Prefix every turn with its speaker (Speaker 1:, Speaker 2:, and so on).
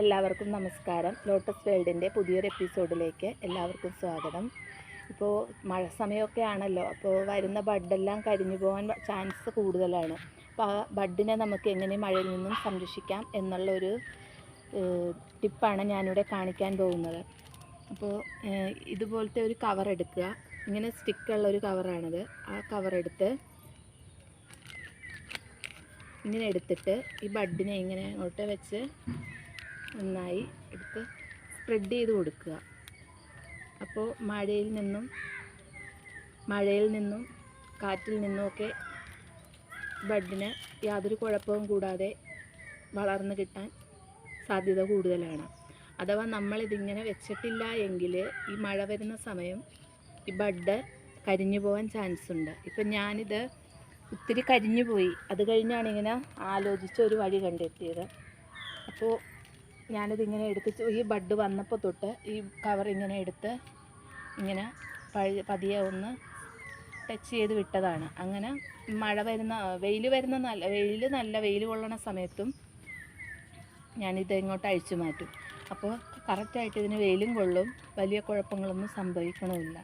Speaker 1: എല്ലാവർക്കും നമസ്കാരം. ലോട്ടസ് വേൾഡിന്റെ പുതിയൊരു എപ്പിസോഡിലേക്ക് എല്ലാവർക്കും സ്വാഗതം. ഇപ്പോൾ മഴ സമയമൊക്കെ ആണല്ലോ. അപ്പോൾ വരുന്ന ബഡെല്ലാം കരിഞ്ഞു പോകാൻ ചാൻസ് കൂടുതലാണ്. അപ്പോൾ ആ ബഡിനെ നമുക്ക് എങ്ങനെ മഴയിൽ നിന്നും സംരക്ഷിക്കാം എന്നുള്ളൊരു ടിപ്പാണ് ഞാനിവിടെ കാണിക്കാൻ പോകുന്നത്. അപ്പോൾ ഇതുപോലത്തെ ഒരു കവർ എടുക്കുക. ഇങ്ങനെ സ്റ്റിക്കുള്ള ഒരു കവറാണിത് ആ കവർ എടുത്ത് ഇങ്ങനെ എടുത്തിട്ട് ഈ ബഡിനെ ഇങ്ങനെ അങ്ങോട്ട് വെച്ച് നന്നായി എടുത്ത് സ്പ്രെഡ് ചെയ്ത് കൊടുക്കുക. അപ്പോൾ മഴയിൽ നിന്നും മഴയിൽ നിന്നും കാറ്റിൽ നിന്നുമൊക്കെ ബഡിന് യാതൊരു കുഴപ്പവും കൂടാതെ വളർന്നു കിട്ടാൻ സാധ്യത കൂടുതലാണ്. അഥവാ നമ്മളിതിങ്ങനെ വെച്ചിട്ടില്ല എങ്കിൽ ഈ മഴ വരുന്ന സമയം ഈ ബഡ് കരിഞ്ഞു പോകാൻ ചാൻസ് ഉണ്ട്. ഇപ്പം ഞാനിത് ഒത്തിരി കരിഞ്ഞു പോയി. അത് കഴിഞ്ഞാണ് ഇങ്ങനെ ആലോചിച്ച് ഒരു വഴി കണ്ടെത്തിയത്. അപ്പോൾ ഞാനിതിങ്ങനെ എടുത്ത് ഈ ബഡ് വന്നപ്പോൾ തൊട്ട് ഈ കവർ ഇങ്ങനെ എടുത്ത് ഇങ്ങനെ പഴ പതിയെ ഒന്ന് ടച്ച് ചെയ്ത് വിട്ടതാണ്. അങ്ങനെ മഴ വരുന്ന വെയിൽ വരുന്ന നല്ല വെയിൽ നല്ല വെയിൽ കൊള്ളണ സമയത്തും ഞാനിത് ഇങ്ങോട്ട് അഴിച്ചു മാറ്റും. അപ്പോൾ കറക്റ്റായിട്ട് ഇതിന് വെയിലും കൊള്ളും. വലിയ കുഴപ്പങ്ങളൊന്നും സംഭവിക്കണമില്ല.